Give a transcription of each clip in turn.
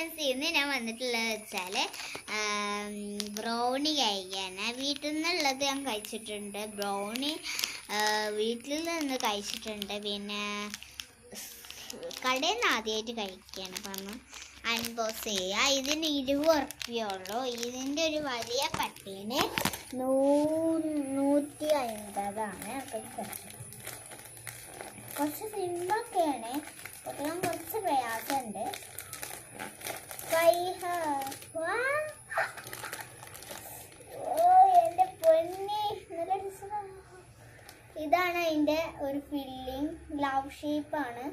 Friends ഇന്ന് ഞാൻ വന്നിട്ടുള്ളത് വെച്ചാൽ ബ്രൗണി കഴിക്കാന് വീട്ടിൽ നിന്നുള്ളത് ഞാൻ കഴിച്ചിട്ടുണ്ട്. ബ്രൗണി വീട്ടിൽ നിന്ന് കഴിച്ചിട്ടുണ്ട്. പിന്നെ കടയിൽ നിന്ന് ആദ്യമായിട്ട് കഴിക്കുകയാണ് അപ്പം അൺബോക്സ് ചെയ്യുക ഇതിന് ഇരുപത് ഉറപ്പിയുള്ളൂ ഇതിന്റെ ഒരു വലിയ പട്ടീന് നൂ നൂറ്റി അൻപതാണ്. അപ്പം കുറച്ച് കുറച്ച് ഇതാണ് അതിന്റെ ഒരു ഫില്ലിങ് ലവ് ഷേപ്പാണ്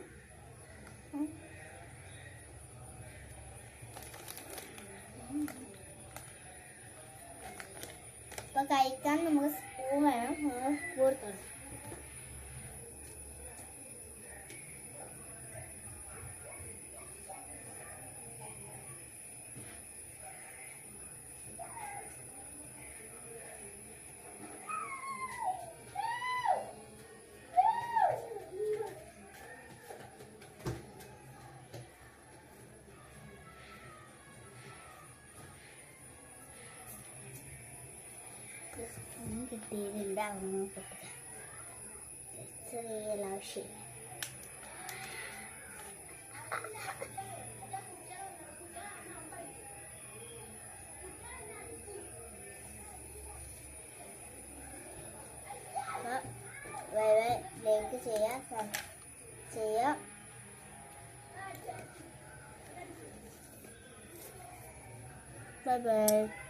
ഇപ്പൊ കഴിക്കാൻ നമുക്ക് സ്പൂൺ വേണം. സ്പൂൺ എടുത്തോളൂ ഒന്നും കിട്ടിയതില്ല ഒന്നും കിട്ടില്ല ചെറിയ ലാവശ്യം ലൈക്ക് ചെയ്യാം സബ് ചെയ്യാം ബൈ ബൈ